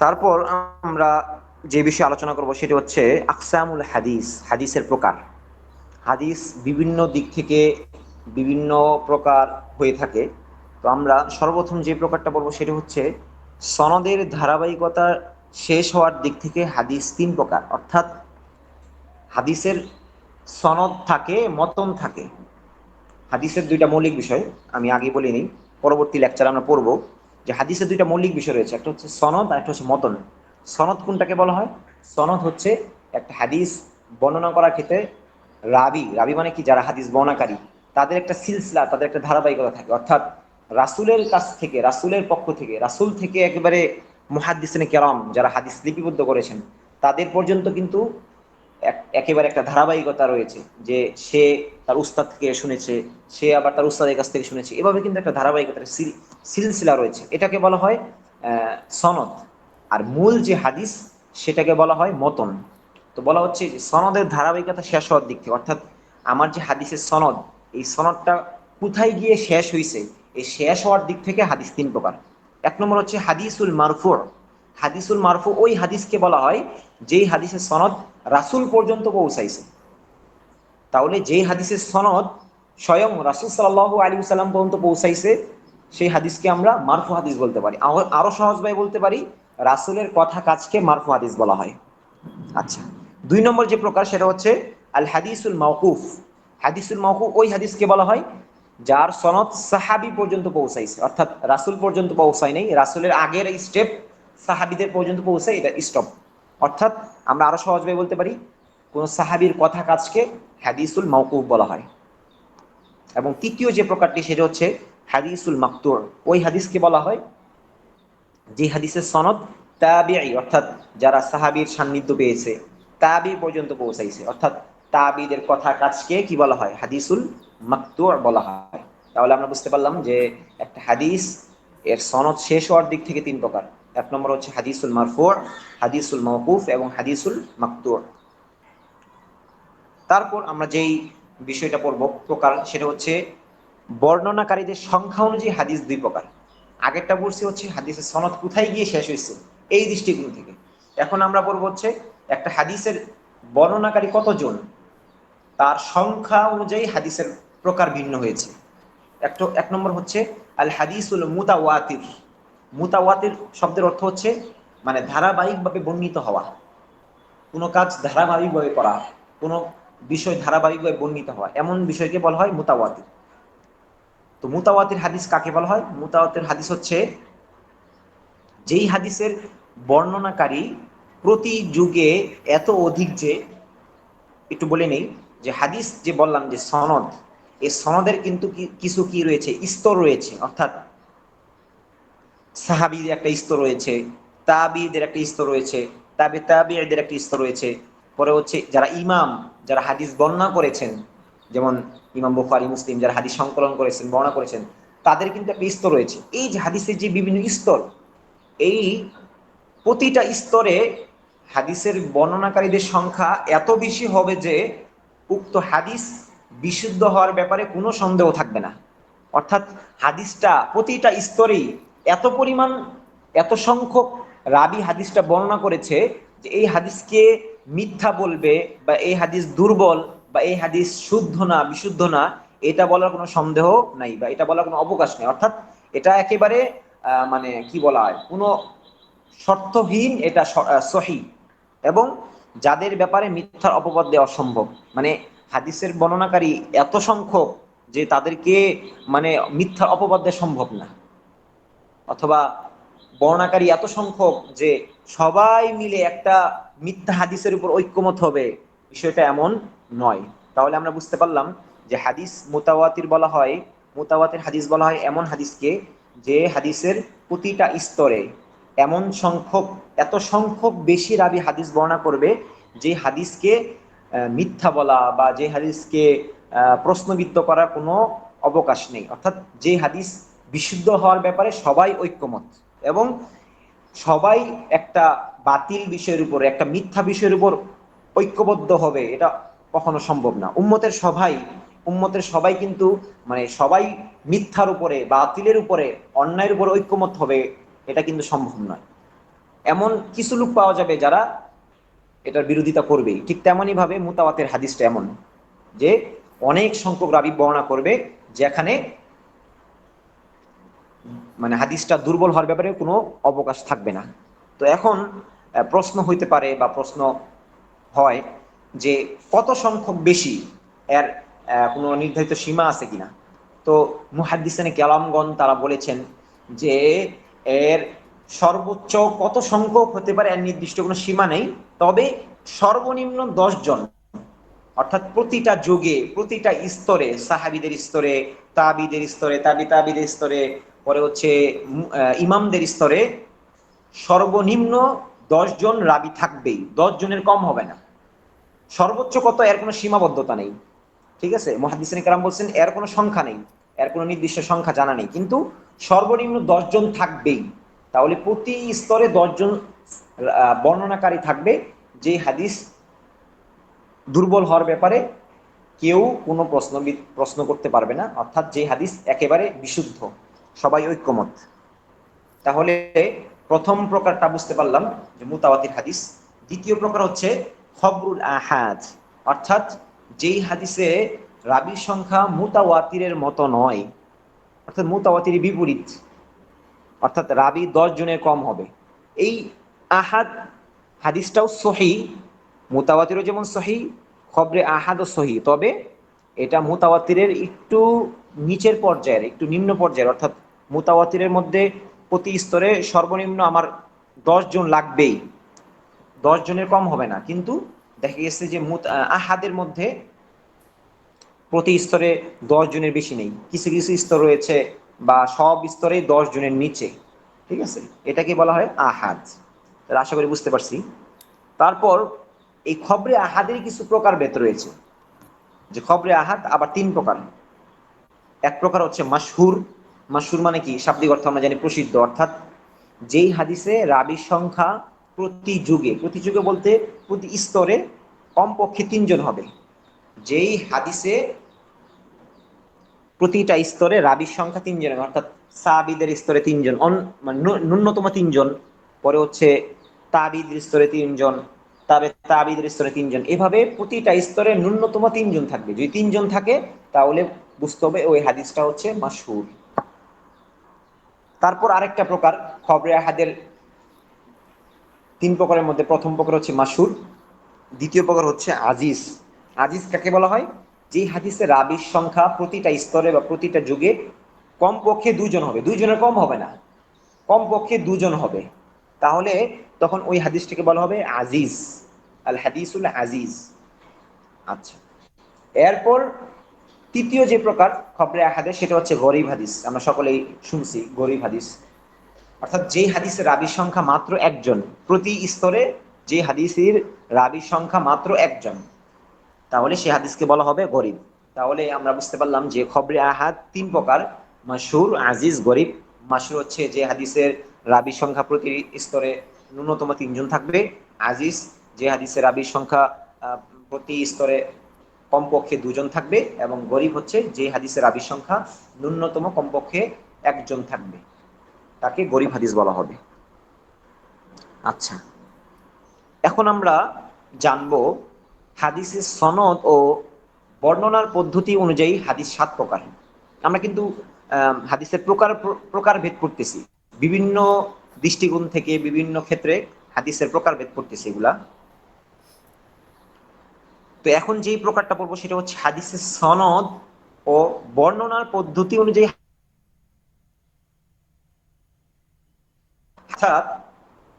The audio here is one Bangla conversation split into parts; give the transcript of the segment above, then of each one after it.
তারপর আমরা যে বিষয়ে আলোচনা করব সেটি হচ্ছে আকসামুল হাদিস, হাদিসের প্রকার। হাদিস বিভিন্ন দিক থেকে বিভিন্ন প্রকার হয়ে থাকে। তো আমরা সর্বপ্রথম যে প্রকারটা বলব সেটি হচ্ছে সনদের ধারাবাহিকতা শেষ হওয়ার দিক থেকে হাদিস তিন প্রকার। অর্থাৎ হাদিসের সনদ থাকে, মতন থাকে। হাদিসের দুইটা মৌলিক বিষয় আমি আগে বলিনি, পরবর্তী লেকচার আমরা পড়ব। যে হাদিসের দুইটা মৌলিক বিষয় রয়েছে, একটা হচ্ছে সনদ আর একটা হচ্ছে মতন। সনদ কোনটাকে বলা হয়? সনদ হচ্ছে একটা হাদিস বর্ণনা করার ক্ষেত্রে রাবি রাবি মানে কি? যারা হাদিস বর্ণাকারী তাদের একটা সিলসিলা, তাদের একটা ধারাবাহিকতা থাকে। অর্থাৎ রাসুলের কাছ থেকে, রাসুলের পক্ষ থেকে, রাসুল থেকে একেবারে মহাদিসনে কেরাম যারা হাদিস লিপিবদ্ধ করেছেন, তাদের পর্যন্ত কিন্তু একেবারে একটা ধারাবাহিকতা রয়েছে যে সে তার উস্তাদ থেকে শুনেছে, সে আবার তার উস্তাদের কাছ থেকে শুনেছে। এভাবে কিন্তু একটা ধারাবাহিকতা সিলসিলা রয়েছে। এটাকে বলা হয় সনদ। আর মূল যে হাদিস, সেটাকে বলা হয় মতন। তো বলা হচ্ছে যে সনদের ধারাবাহিকতা শেষ হওয়ার দিক থেকে, অর্থাৎ আমার যে হাদিসের সনদ, এই সনদটা কোথায় গিয়ে শেষ হয়েছে এই শেষ হওয়ার দিক থেকে হাদিস তিন প্রকার। এক নম্বর হচ্ছে হাদিসুল মারফুর হাদিসুল মারফু, ওই হাদিসকে বলা হয়, যেই হাদিসের সনদ রাসুল পর্যন্ত পৌঁছাইছে। তাহলে যেই হাদিসের সনদ স্বয়ং রাসুল সাল্লাহ আলী সাল্লাম পর্যন্ত পৌঁছাইছে, সেই হাদিসকে আমরা মারফু হাদিস বলতে পারি। আরও সহজভাবে বলতে পারি, রাসুলের কথা কাজকে মারফু হাদিস বলা হয়। আচ্ছা দুই নম্বর যে প্রকার সেটা হচ্ছে আল হাদিসুল মাউকুফ হাদিসুল মাউকুফ ওই হাদিসকে বলা হয় যার সনদ সাহাবি পর্যন্ত পৌঁছাইছে। অর্থাৎ রাসুল পর্যন্ত পৌঁছায় নেই, রাসুলের আগের স্টেপ সাহাবিদের পর্যন্ত পৌঁছায়, এটা স্টপ অর্থাৎ আমরা আরও সহজভাবে বলতে পারি, কোন সাহাবির কথা কাজকে হাদিসুল মাউকুফ বলা হয়। এবং তৃতীয় যে প্রকারটি সেটা হচ্ছে হাদিসুল মাকতুর ওই হাদিসকে বলা হয় যে হাদিসের সনদ তাবিআই অর্থাৎ যারা সাহাবির সান্নিধ্য পেয়েছে তাবি পর্যন্ত পৌঁছাইছে। অর্থাৎ তাবিদের কথা কাজকে কি বলা হয়? হাদিসুল মাকতুর বলা হয়। তাহলে আমরা বুঝতে পারলাম যে একটা হাদিস এর সনদ শেষ হওয়ার দিক থেকে তিন প্রকার। এক নম্বর হচ্ছে হাদিসুল মারফুর হাদিসুল মৌকুফ এবং হাদিসুল মাকতুর তারপর আমরা যেই বিষয়টা পড়ব প্রকার, সেটা হচ্ছে বর্ণনাকারীদের সংখ্যা অনুযায়ী হাদিস দুই প্রকার। আগেরটা বলছি হচ্ছে হাদিসের সনদ কোথায় গিয়ে শেষ হয়েছে, এই দৃষ্টিকোণ থেকে। এখন আমরা বলব হচ্ছে একটা হাদিসের বর্ণনাকারী কতজন, তার সংখ্যা অনুযায়ী হাদিসের প্রকার ভিন্ন হয়েছে। একটা, এক নম্বর হচ্ছে আল হাদিসুল মুতাওয়াতির। মুতাওয়াতির শব্দের অর্থ হচ্ছে মানে ধারাবাহিকভাবে বর্ণিত হওয়া। কোনো কাজ ধারাবাহিকভাবে করা, কোনো বিষয় ধারাবাহিকভাবে বর্ণিত হওয়া। এমন বিষয়কে বলা হয় মুতাওয়াতির তো মুতাওয়াতির হাদিস কাকে বলা হয়? মুতাওয়াতির হাদিস হচ্ছে, যেই হাদিসের বর্ণনাকারী প্রতি যুগে এত অধিক যে, একটু বলে নেই, যে হাদিস যে বললাম যে সনদ এই সনদের কিন্তু কিছু কি রয়েছে? স্তর রয়েছে। অর্থাৎ সাহাবিদের একটা স্তর রয়েছে, তাবিদের একটা স্তর রয়েছে, তাবি তাবিদের একটা স্তর রয়েছে। পরে হচ্ছে যারা ইমাম, যারা হাদিস বর্ণনা করেছেন, যেমন ইমাম বুখারি, মুসলিম, যারা হাদিস সংকলন করেছেন, বর্ণনা করেছেন, তাদের কিন্তু একটা স্তর রয়েছে। এই যে হাদিসের যে বিভিন্ন স্তর, এই প্রতিটা স্তরে হাদিসের বর্ণনাকারীদের সংখ্যা এত বেশি হবে যে উক্ত হাদিস বিশুদ্ধ হওয়ার ব্যাপারে কোনো সন্দেহ থাকবে না। অর্থাৎ হাদিসটা প্রতিটা স্তরেই এত পরিমাণ, এত সংখ্যক রাবি হাদিসটা বর্ণনা করেছে যে এই হাদিসকে মিথ্যা বলবে বা এই হাদিস দুর্বল বা এই হাদিস শুদ্ধ না, বিশুদ্ধ না, এটা বলার কোনো সন্দেহ নাই বা এটা বলার কোনো অবকাশ নেই। অর্থাৎ এটা একেবারে মানে কি বলা হয়, কোনো শর্তহীন এটা সহি। এবং যাদের ব্যাপারে মিথ্যার অপবাদ দেওয়া সম্ভব মানে হাদিসের বর্ণনাকারী এত সংখ্যক যে তাদেরকে মানে মিথ্যার অপবাদ দেওয়া সম্ভব না। অথবা বর্ণাকারী এত সংখ্যক যে সবাই মিলে একটা মিথ্যা হাদিসের উপর ঐক্যমত হবে, বিষয়টা এমন নয়। তাহলে আমরা বুঝতে পারলাম যে হাদিস মোতাওয়াতির বলা হয়, মোতাওয়াতির হাদিস বলা হয় এমন হাদিসকে যে হাদিসের প্রতিটা স্তরে এমন সংখ্যক, এত সংখ্যক বেশি রাবি হাদিস বর্ণনা করবে যে হাদিসকে মিথ্যা বলা বা যে হাদিসকে প্রশ্নবিদ্ধ করার কোনো অবকাশ নেই। অর্থাৎ যে হাদিস বিশুদ্ধ হওয়ার ব্যাপারে সবাই ঐক্যমত এবং সবাই একটা বাতিল বিষয়ের উপর, একটা মিথ্যা বিষয়ের উপর ঐক্যবদ্ধ হবে, এটা কখনো সম্ভব না। উম্মতের সবাই উম্মতের সবাই কিন্তু মানে সবাই মিথ্যার উপরে, বাতিলের উপরে, অন্যায়ের উপরে ঐক্যমত হবে, এটা কিন্তু সম্ভব নয়। এমন কিছু লোক পাওয়া যাবে যারা এটার বিরোধিতা করবেই। ঠিক তেমনই ভাবে মুতাওয়াতের হাদিসটা এমন যে অনেক সংখ্যক রাবি বর্ণনা করবে যেখানে মানে হাদিসটা দুর্বল হওয়ার ব্যাপারে কোনো অবকাশ থাকবে না। তো এখন প্রশ্ন হইতে পারে বা প্রশ্ন হয় যে কত সংখ্যক বেশি এর কোনো নির্ধারিত সীমা আছে কিনা? তো মুহাদ্দিসানে ক্যালামগণ তারা বলেছেন যে এর সর্বোচ্চ কত সংখ্যক হতে পারে এর নির্দিষ্ট কোনো সীমা নেই, তবে সর্বনিম্ন দশ জন, অর্থাৎ প্রতিটা যুগে, প্রতিটা স্তরে, সাহাবিদের স্তরে, তাবিদের স্তরে, তাবি তাবিদের স্তরে পরে হচ্ছে ইমামদের স্তরে সর্বনিম্ন জন রাবি থাকবেই, দশ জনের কম হবে না। সর্বোচ্চ কত? এর কোনো সীমাবদ্ধতা নেই। ঠিক আছে? মহাদিস কালাম বলছেন, এর কোনো সংখ্যা নেই, এর কোনো নির্দিষ্ট সংখ্যা জানা নেই। কিন্তু সর্বনিম্ন দশজন থাকবেই। তাহলে প্রতি স্তরে দশজন বর্ণনাকারী থাকবে। যে হাদিস দুর্বল হওয়ার ব্যাপারে কেউ কোনো প্রশ্ন প্রশ্ন করতে পারবে না। অর্থাৎ যে হাদিস একেবারে বিশুদ্ধ। সবাই ঐক্যমত। তাহলে প্রথম প্রকারটা বুঝতে পারলাম যে মুতাওয়াতির হাদিস। দ্বিতীয় প্রকার হচ্ছে খবরুল আহাদ। অর্থাৎ যেই হাদিসে রাবির সংখ্যা মুতাওয়াতিরের মতো নয়, অর্থাৎ মুতাওয়াতির বিপরীত, অর্থাৎ রাবি দশ জনের কম হবে। এই আহাদ হাদিসটাও সহি, মুতাওয়াতিরও যেমন সহি, খবরে আহাদও সহি। তবে এটা মুতাওয়াতিরের একটু নিচের পর্যায়ের, একটু নিম্ন পর্যায়ের, অর্থাৎ মুতাওয়াতিরের মধ্যে প্রতি স্তরে সর্বনিম্ন আমার দশ জন লাগবেই। দশ জনের কম হবে না, কিন্তু দেখা গেছে যে আহাদের মধ্যে প্রতি স্তরে দশ জনের বেশি নেই। কিছু কিছু স্তর রয়েছে বা সব স্তরে দশ জনের নিচে, ঠিক আছে? এটাকে বলা হয় আহাদ। আশা করি বুঝতে পারছি। তারপর এই খবরে আহাদের কিছু প্রকার বেত রয়েছে। যে খবরে আহাদ আবার তিন প্রকার। এক প্রকার হচ্ছে মাসহুর মাসহুর মানে কি? শাব্দিক অর্থ আমরা জানি প্রসিদ্ধ। অর্থাৎ যেই হাদিসে রাবির সংখ্যা প্রতি যুগে প্রতি যুগে বলতে প্রতি স্তরে কমপক্ষে তিনজন হবে। যেই হাদিসে প্রতিটা স্তরে রাবির সংখ্যা তিনজন অর্থাৎ সাবিদের স্তরে তিনজন মানে ন্যূনতম তিনজন, পরে হচ্ছে তাবিদের স্তরে তিনজন, তবে, তাবিদের স্তরে তিনজন। এভাবে প্রতিটা স্তরে ন্যূনতম তিনজন থাকবে। যদি তিনজন থাকে, তাহলে বুঝতে হবে ওই হাদিসটা হচ্ছে মাসহুর তারপর আরেকটা প্রকার খবরে আহাদের তিন প্রকারের মধ্যে প্রথম প্রকার হচ্ছে মাসুর, দ্বিতীয় প্রকার হচ্ছে আজিজ। আজিজ কাকে বলা হয়? যে হাদিসে রাবির সংখ্যা প্রতিটা স্তরে বা প্রতিটা যুগে কমপক্ষে দুজন হবে। দুইজনের কম হবে না। কমপক্ষে দুজন হবে। তাহলে তখন ওই হাদিসটাকে বলা হবে আজিজ আল হাদিসুল আজিজ। আচ্ছা। এরপর তৃতীয় যে প্রকার খবরে হাদিস সেটা হচ্ছে গরিব হাদিস। আমরা সকলেই শুনছি গরিব হাদিস। অর্থাৎ যে হাদিসের রাবির সংখ্যা মাত্র একজন, প্রতি স্তরে যে হাদিসের রাবির সংখ্যা মাত্র একজন, তাহলে সে হাদিসকে বলা হবে গরিব। তাহলে আমরা বুঝতে পারলাম যে খবরে আহাদ তিন প্রকার মাসুর আজিজ, গরিব। মাসুর হচ্ছে যে হাদিসের রাবির সংখ্যা প্রতি স্তরে ন্যূনতম তিনজন থাকবে। আজিজ যে হাদিসের রাবির সংখ্যা প্রতি স্তরে কমপক্ষে দুজন থাকবে এবং গরিব হচ্ছে যে হাদিসের রাবির সংখ্যা ন্যূনতম কমপক্ষে একজন থাকবে। তাকে গরিব হাদিস বলা হবে। আচ্ছা। এখন আমরা জানব হাদিসের সনদ ও বর্ণনার পদ্ধতি অনুযায়ী হাদিস সাত প্রকার। আমরা কিন্তু হাদিসের প্রকার প্রকার ভেদ করতেছি বিভিন্ন দৃষ্টিকোণ থেকে বিভিন্ন ক্ষেত্রে হাদিসের প্রকার ভেদ করতেছি এগুলা। তো এখন যেই প্রকারটা পড়ব সেটা হচ্ছে হাদিসের সনদ ও বর্ণনার পদ্ধতি অনুযায়ী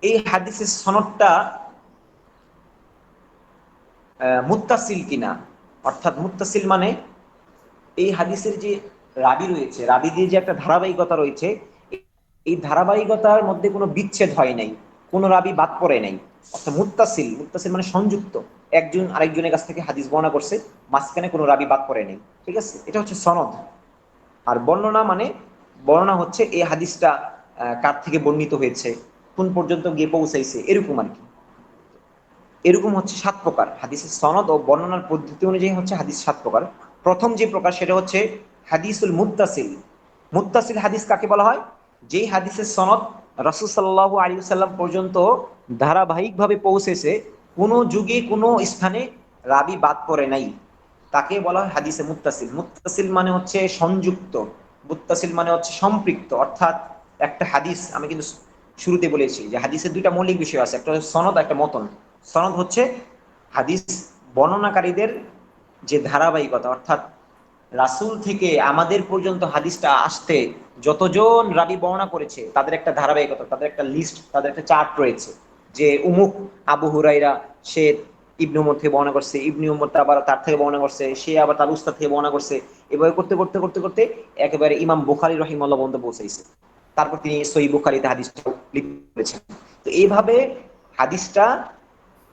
এই হাদিসের সনদটা মুত্তাসিল কিনা? অর্থাৎ মুত্তাসিল মানে এই হাদিসের যে রাবি রয়েছে রাবি দিয়ে যে একটা ধারাবাহিকতা রয়েছে, এই ধারাবাহিকতার মধ্যে কোনো বিচ্ছেদ হয় নাই, কোনো রাবি বাদ পড়ে নাই। অর্থাৎ মুত্তাসিল মুত্তাসিল মানে সংযুক্ত। একজন আরেকজনের কাছ থেকে হাদিস বর্ণনা করছে, মাঝখানে কোনো রাবি বাদ করে নেই। ঠিক আছে? এটা হচ্ছে সনদ। আর বর্ণনা মানে বর্ণনা হচ্ছে এই হাদিসটা কার থেকে বর্ণিত হয়েছে, কোন পর্যন্ত গিয়ে পৌঁছাইছে, এরকম আর কি। এরকম হচ্ছে সাত প্রকার। হাদিসের সনদ ও বর্ণনার পদ্ধতি অনুযায়ী হচ্ছে হাদিস সাত প্রকার। প্রথম যে প্রকার সেটা হচ্ছে হাদিসুল মুত্তাসিল। মুত্তাসিল হাদিস কাকে বলা হয়? যেই হাদিসের সনদ রসুল সাল্লাহ আলী সাল্লাম পর্যন্ত ধারাবাহিকভাবে পৌঁছেছে কোনো যুগে কোনো স্থানে রাবি বাদ পড়ে নাই। তাকে বলা হয় হাদিসে মুত্তাসিল। মুত্তাসিল মানে হচ্ছে সংযুক্ত। মুত্তাসিল মানে হচ্ছে সম্পৃক্ত। অর্থাৎ একটা হাদিস, আমি কিন্তু শুরুতে বলেছি যে হাদিসের দুইটা মৌলিক বিষয় আছে। একটা হচ্ছে সনদ, একটা মতন। সনদ হচ্ছে হাদিস বর্ণনাকারীদের যে ধারাবাহিকতা, অর্থাৎ রাসুল থেকে আমাদের পর্যন্ত হাদিসটা আসতে যতজন রাবি বর্ণনা করেছে, তাদের একটা ধারাবাহিকতা, তাদের একটা লিস্ট তাদের একটা চার্ট রয়েছে। যে উমুক আবু হুরাইরা সে ইবনু উমর থেকে বর্ণনা করছে, ইবনি উমর আবার তার থেকে বর্ণনা করছে, সে আবার তার উস্তাদ থেকে বর্ণনা করছে। এভাবে করতে করতে করতে করতে একেবারে ইমাম বুখারি রহিমাল্লাহ বন্ধ পৌঁছাইছে। তারপর তিনি সই বুখারিতে হাদিসটা লিখে করেছেন। তো এইভাবে হাদিসটা,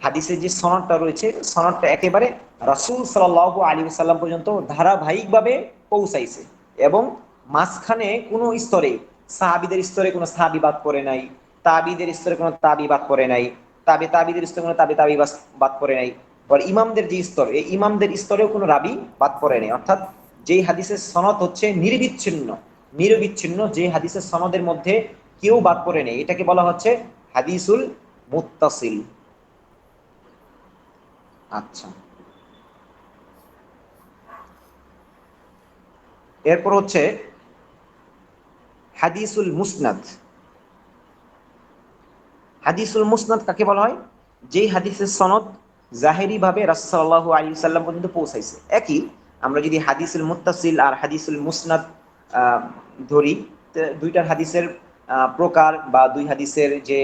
হাদিসের যে সনদটা রয়েছে, সনদটা একেবারে রাসুল সাল আলী সাল্লাম পর্যন্ত ধারাবাহিকভাবে পৌঁছাইছে। এবং মাঝখানে কোনো স্তরে, সাহাবিদের স্তরে কোনো সাহাবি বাদ করে নাই। তাবিদের স্তরে কোনো তাবি বাদ করে নাই। তাবে তাবিদের স্তরে কোনো তাবে তাবি বাদ করে নাই। আর ইমামদের যে স্তর, এই ইমামদের স্তরেও কোনো রাবি বাদ পড়ে নাই। অর্থাৎ যেই হাদিসের সনদ হচ্ছে নির্বিচ্ছিন্ন। নিরবিচ্ছিন্ন যে হাদিসের সনদের মধ্যে কেউ বাদ পড়ে নেই। এটাকে বলা হচ্ছে হাদিসুল মুত্তাসিল। আচ্ছা। এরপর হচ্ছে হাদিসুল মুসনাদ। হাদিসুল মুসনাদ কাকে বলা হয়? যেই হাদিসের সনদ জাহেরি ভাবে রাসাল্লাহ আলী সাল্লাম পর্যন্ত পৌঁছাইছে। একই, আমরা যদি হাদিসুল মুতাসিল আর হাদিসুল মুসনাদ ধরি দুইটার হাদিসের প্রকার বা দুই হাদিসের যে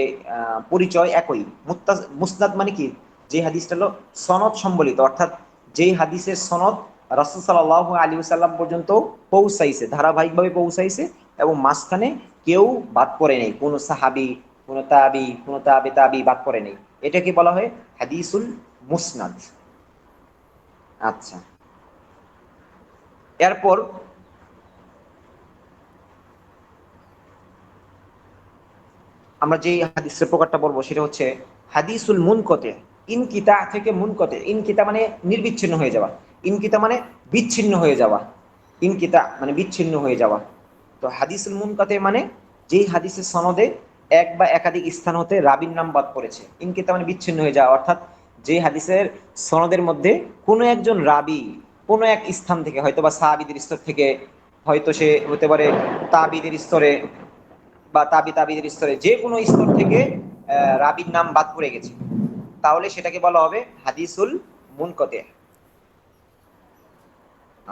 পরিচয় একই। মুস্তাদ মানে কি? যে হাদিসটা হলো সনদ সম্বলিত, অর্থাৎ যেই হাদিসের সনদ রাসুল সাল্লাহ আলী সাল্লাম পর্যন্ত পৌঁছাইছে, ধারাবাহিকভাবে পৌঁছাইছে এবং মাঝখানে কেউ বাদ পড়ে নেই, কোনো সাহাবি কোনো তাবি, কোনো তাবে, তাবি বাদ পড়ে নেই। এটাকে বলা হয়? হাদিসুল মুসনাদ। আচ্ছা। এরপর আমরা যে হাদিসের প্রকারটা বলব, সেটা হচ্ছে হাদিসুল মুনকতে। ইনকিতা থেকে মুনকতে। ইনকিতা মানে নির্বিচ্ছিন্ন হয়ে যাওয়া। ইনকিতা মানে বিচ্ছিন্ন হয়ে যাওয়া। ইনকিতা মানে বিচ্ছিন্ন হয়ে যাওয়া। তো হাদিসুল মুনকতে মানে যেই হাদিসের সনদে এক বা একাধিক স্থান হতে রাবির নাম বাদ পড়েছে। ইনকিতা মানে বিচ্ছিন্ন হয়ে যাওয়া, অর্থাৎ যে হাদিসের সনদের মধ্যে কোনো একজন রাবি কোনো এক স্থান থেকে, হয়তো বা সাহাবিদের স্তর থেকে, হয়তো সে হতে পারে তাবিদের স্তরে বা তাবি তাবিদের স্তরে, যে কোনো স্তর থেকে রাবির নাম বাদ পড়ে গেছে। তাহলে সেটাকে বলা হবে হাদিসুল মুনকতে।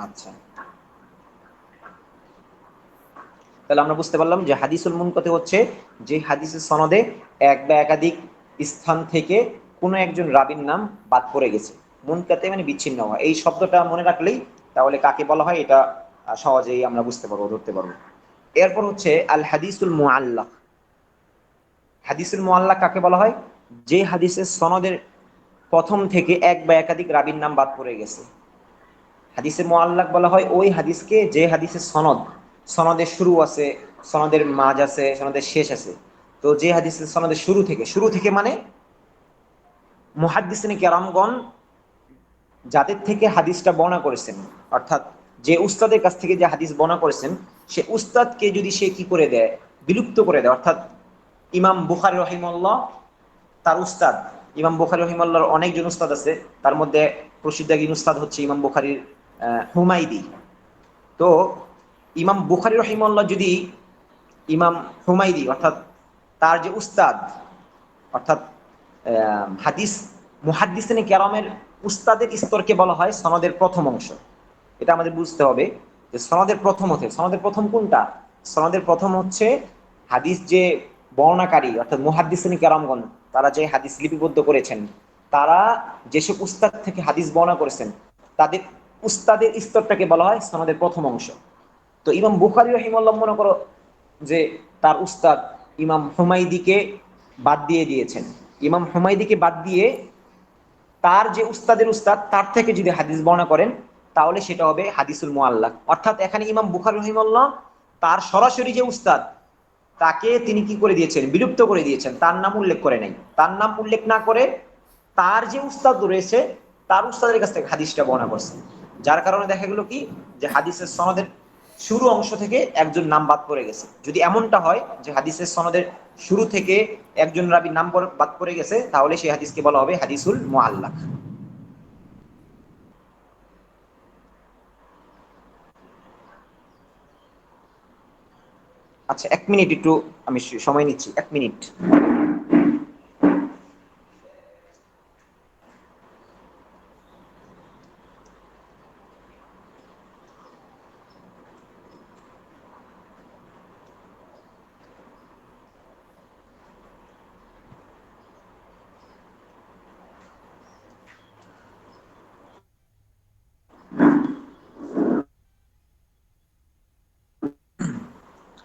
আচ্ছা। তাহলে আমরা বুঝতে পারলাম যে হাদিসুল মুনকতে হচ্ছে যে হাদিসের সনদে এক বা একাধিক স্থান থেকে কোনো একজন রাবির নাম বাদ পড়ে গেছে। মুনকাতে মানে বিচ্ছিন্ন হওয়া। এই শব্দটা মনে রাখলেই তাহলে কাকে বলা হয় এটা সহজেই আমরা বুঝতে পারব, ধরতে পারব। এরপর হচ্ছে আল হাদিসুল মুআল্লাক। হাদিসুল মুআল্লাক কাকে বলা হয়? যে হাদিসের সনদের প্রথম থেকে এক বা একাধিক রাবির নাম বাদ পড়ে গেছে। হাদিসে মোয়াল্লাক বলা হয় ওই হাদিসকে যে হাদিসের সনদ সনদের শুরু আছে, সনদের মাঝ আছে, সনদের শেষ আছে। তো যে হাদিসের সনদের শুরু থেকে শুরু থেকে মানে মুহাদ্দিসিনী কেরামগণ যাদের থেকে হাদিসটা বর্ণনা করেছেন। অর্থাৎ যে উস্তাদের কাছ থেকে যে হাদিস বর্ণনা করেছেন, সে উস্তাদকে যদি সে কি করে দেয়, বিলুপ্ত করে দেয়, অর্থাৎ ইমাম বুখারি রহিমল্লাহ তার উস্তাদ, ইমাম বুখারি রহিমাল্লাহর অনেকজন উস্তাদ আছে, তার মধ্যে প্রসিদ্ধ একজন উস্তাদ হচ্ছে ইমাম বুখারির হুমাইদি তো ইমাম বুখারি রহিমল্লা যদি ইমাম হুমাইদি অর্থাৎ তার যে উস্তাদ, অর্থাৎ হাদিস মুহাদ্দিসিনে কেরামের উস্তাদের স্তরকে বলা হয় সনদের প্রথম অংশ। এটা আমাদের বুঝতে হবে যে সনদের প্রথম হতে, সনদের প্রথম কোনটা? সনদের প্রথম হচ্ছে হাদিস যে বর্ণাকারী, অর্থাৎ মুহাদ্দিসিনী কেরামগণ, তারা যে হাদিস লিপিবদ্ধ করেছেন, তারা যেসব উস্তাদ থেকে হাদিস বর্ণনা করেছেন, তাদের উস্তাদের স্তরটাকে বলা হয় সনদের প্রথম অংশ। তো ইমাম বুখারি রহিমাল্লাহ মনে করো যে তার উস্তাদ ইমাম হুমাইদিকে বাদ দিয়ে দিয়েছেন। ইমাম হুমাইদিকে বাদ দিয়ে তার যে উস্তাদের উস্তাদ, তার থেকে যদি হাদিস বর্ণনা করেন, তাহলে সেটা হবে হাদিসুল মোয়াল্লাহ অর্থাৎ এখানে ইমাম বুখার রহিমাল্লাহ তার সরাসরি যে উস্তাদ, তাকে তিনি কি করে দিয়েছেন? বিলুপ্ত করে দিয়েছেন। তার নাম উল্লেখ করে নাই। তার নাম উল্লেখ না করে তার যে উস্তাদ রয়েছে, তার উস্তাদের কাছ থেকে হাদিসটা বর্ণনা করছে। যার কারণে দেখা গেল কি? যে হাদিসের সনদের শুরু অংশ থেকে একজন নাম বাদ পড়ে গেছে। যদি এমনটা হয় যে হাদিসের সনদের শুরু থেকে একজন রাবির নাম বাদ পড়ে গেছে, তাহলে সেই হাদিসকে বলা হবে হাদিসুল মোয়াল্লাক আচ্ছা এক মিনিট একটু আমি সময় নিচ্ছি, এক মিনিট।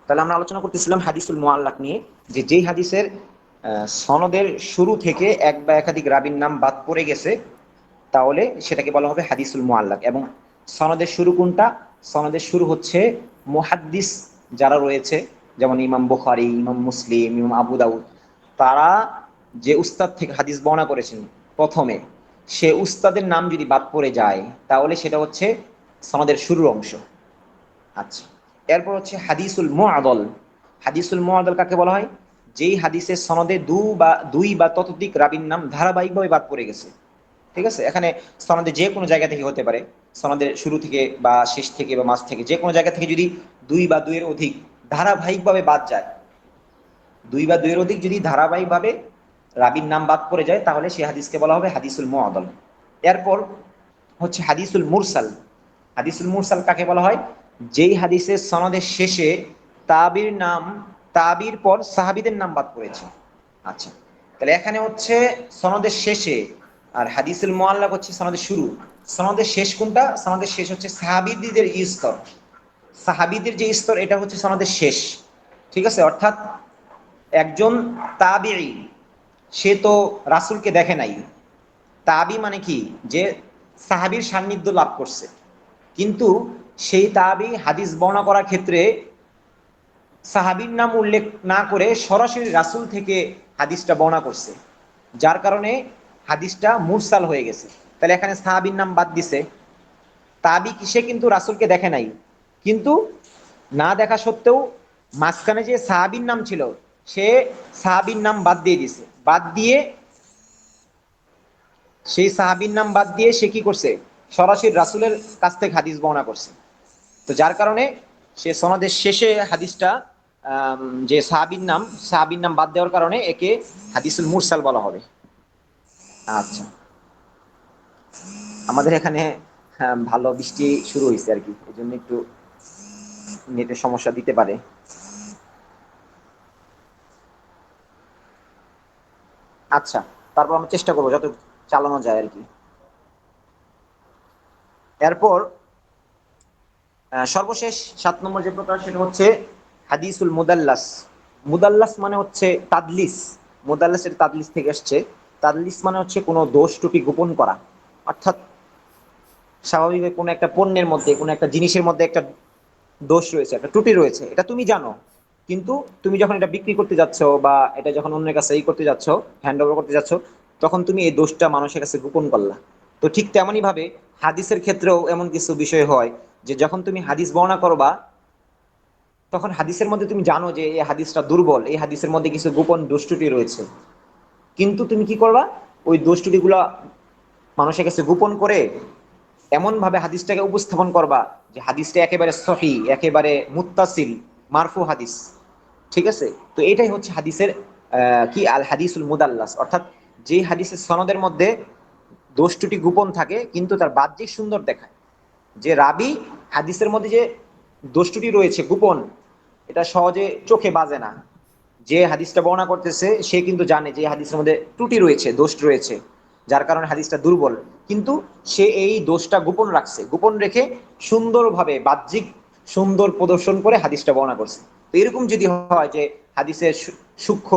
তাহলে আমরা আলোচনা করতেছিলাম হাদিসুল মোয়াল্লাক নিয়ে, যে যেই হাদিসের সনদের শুরু থেকে এক বা একাধিক রাবির নাম বাদ পড়ে গেছে, তাহলে সেটাকে বলা হবে হাদিসুল মোয়াল্লাক এবং সনদের শুরু কোনটা? সনদের শুরু হচ্ছে মুহাদ্দিস যারা রয়েছে, যেমন ইমাম বুখারি, ইমাম মুসলিম, ইমাম আবু দাউদ, তারা যে উস্তাদ থেকে হাদিস বর্ণনা করেছেন প্রথমে, সে উস্তাদের নাম যদি বাদ পড়ে যায়, তাহলে সেটা হচ্ছে সনদের শুরুর অংশ। আচ্ছা। এরপর হচ্ছে হাদিসুল মোয়াদল হাদিসুল মোয়াদল কাকে বলা হয়? যেই হাদিসের সনদে দু বা দুই বা ততোধিক রাবির নাম ধারাবাহিকভাবে বাদ পড়ে গেছে। ঠিক আছে? এখানে সনদে যে কোনো জায়গা থেকে হতে পারে। সনদের শুরু থেকে বা শেষ থেকে বা মাঝ থেকে যে কোনো জায়গা থেকে যদি দুই বা দুইয়ের অধিক ধারাবাহিকভাবে বাদ যায়। দুই বা দুইয়ের অধিক যদি ধারাবাহিকভাবে রাবির নাম বাদ পড়ে যায়, তাহলে সেই হাদিসকে বলা হবে হাদিসুল মোয়াদল এরপর হচ্ছে হাদিসুল মুরসাল। হাদিসুল মুরসাল কাকে বলা হয়? যেই হাদিসের সনদের শেষে তাবির নাম, তাবির পর সাহাবিদের নাম বাদ পড়েছে। আচ্ছা তাহলে এখানে হচ্ছে সনদের শেষে, আর হাদিসুল মোয়াল্লাক হচ্ছে সনদের শুরু। সনদের শেষ কোনটা? সনদের শেষ হচ্ছে সাহাবিদের স্তর। সাহাবিদের যে স্তর, এটা হচ্ছে সনদের শেষ। ঠিক আছে? অর্থাৎ একজন তাবি সে তো রাসুলকে দেখে নাই। তাবি মানে কি? যে সাহাবির সান্নিধ্য লাভ করছে। কিন্তু সেই তাবি হাদিস বর্ণনা করার ক্ষেত্রে সাহাবির নাম উল্লেখ না করে সরাসরি রাসুল থেকে হাদিসটা বর্ণনা করছে। যার কারণে হাদিসটা মুরসাল হয়ে গেছে। তাহলে এখানে সাহাবির নাম বাদ দিছে। তাবি সে কিন্তু রাসুলকে দেখে নাই। কিন্তু না দেখা সত্ত্বেও মাঝখানে যে সাহাবির নাম ছিল, সে সাহাবির নাম বাদ দিয়ে দিছে। বাদ দিয়ে সেই সাহাবির নাম বাদ দিয়ে সে কি করছে? সরাসরি রাসুলের কাছ থেকে হাদিস বর্ণনা করছে। তো যার কারণে সে সনদের শেষে হাদিসটা যে সাহাবির নাম সাহাবির নাম বাদ দেওয়ার কারণে একে হাদিসুল মুরসাল বলা হবে। আচ্ছা। আমাদের এখানে ভালো বৃষ্টি শুরু হয়েছে আর কি, এই জন্য একটু নেটের সমস্যা দিতে পারে। আচ্ছা তারপর আমরা চেষ্টা করব, যত চালানো যায় আর কি। এরপর সর্বশেষ সাত নম্বর যে প্রকার সেটা হচ্ছে হাদিসুল মুদাল্লাস। মুদাল্লাস মানে হচ্ছে তাদলিস। মুদাল্লাসের তাদলিস থেকে আসছে তাদলিস মানে হচ্ছে কোনো দোষ টুপি গোপন করা। অর্থাৎ স্বাভাবিকভাবে কোনো একটা পণ্যের মধ্যে, কোনো একটা জিনিসের মধ্যে একটা দোষ রয়েছে, একটা ত্রুটি রয়েছে। এটা তুমি জানো। কিন্তু তুমি যখন এটা বিক্রি করতে যাচ্ছ বা এটা যখন অন্যের কাছে এই করতে যাচ্ছ হ্যান্ড ওভার করতে যাচ্ছ, তখন তুমি এই দোষটা মানুষের কাছে গোপন করলা। তো ঠিক তেমনই ভাবে হাদিসের ক্ষেত্রেও এমন কিছু বিষয় হয় যে যখন তুমি হাদিস বর্ণনা করবা, তখন হাদিসের মধ্যে তুমি জানো যে এই হাদিসটা দুর্বল, এই হাদিসের মধ্যে কিছু গোপন দুষ্টুটি রয়েছে। কিন্তু তুমি কি করবা? ওই দুষ্টুটিগুলা মানুষের কাছে গোপন করে এমনভাবে হাদিসটাকে উপস্থাপন করবা যে হাদিসটা একেবারে সহি, একেবারে মুত্তাসিল, মারফু হাদিস। ঠিক আছে? তো এটাই হচ্ছে হাদিসের কি? আল হাদিসুল মুদাল্লাস। অর্থাৎ যে হাদিসের সনদের মধ্যে দোষটুটি গোপন থাকে, কিন্তু তার বাহ্যিক সুন্দর দেখায়। যে রাবি হাদিসের মধ্যে যে দোষটুটি রয়েছে, গোপন, এটা সহজে চোখে বাজে না। যে হাদিসটা বর্ণনা করতেছে, সে কিন্তু জানে যে হাদিসের মধ্যে ত্রুটি রয়েছে, দোষ রয়েছে, যার কারণে হাদিসটা দুর্বল। কিন্তু সে এই দোষটা গোপন রাখছে, গোপন রেখে সুন্দরভাবে, বাহ্যিক সুন্দর প্রদর্শন করে হাদিসটা বর্ণনা করছে। তো এরকম যদি হয় যে হাদিসের সূক্ষ্ম,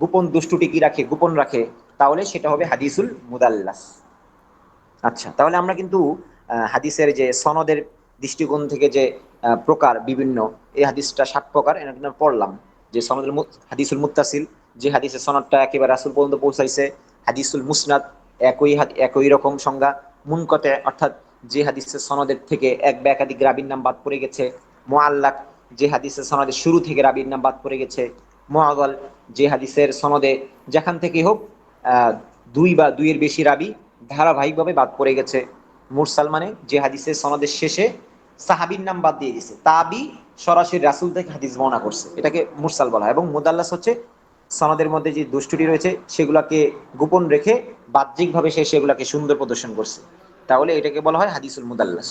গোপন দুষ্টুটি কি রাখে, গোপন রাখে, তাহলে সেটা হবে হাদিসুল মুদাল্লাস। আচ্ছা তাহলে আমরা কিন্তু হাদিসের যে সনদের দৃষ্টিকোণ থেকে যে প্রকার বিভিন্ন, এই হাদিসটা ষাট প্রকার এটা পড়লাম। যে সনদের হাদিসুল মুতাসিল যে হাদিসের সনদটা একেবারে রাসুল পর্যন্ত পৌঁছাইছে, হাদিসুল মুসনাদ, একই একই রকম সংজ্ঞা, মুনকতে, অর্থাৎ যে হাদিসের সনদের থেকে এক বা একাধিক গ্রাবীর নাম বাদ পড়ে গেছে মোয়াল্লাক যে হাদিসের সনদে শুরু থেকে রাবির নাম বাদ পড়ে গেছে মোয়াগল যে হাদিসের সনদে যেখান থেকে হোক দুই বা দুইয়ের বেশি রাবি ধারাবাহিকভাবে বাদ পড়ে গেছে। মুরসাল মানে যে হাদিসের সনদের শেষে সাহাবির নাম বাদ দিয়ে দিছে তাবি সরাসরি রাসুল থেকে হাদিস বর্ণনা করছে। এটাকে মুরসাল বলা হয় এবং মুদাল্লাস হচ্ছে সনদের মধ্যে যে দুষ্টুটি রয়েছে, সেগুলাকে গোপন রেখে বাহ্যিকভাবে সে সেগুলাকে সুন্দর প্রদর্শন করছে। তাহলে এটাকে বলা হয় হাদিসুল মুদাল্লাস।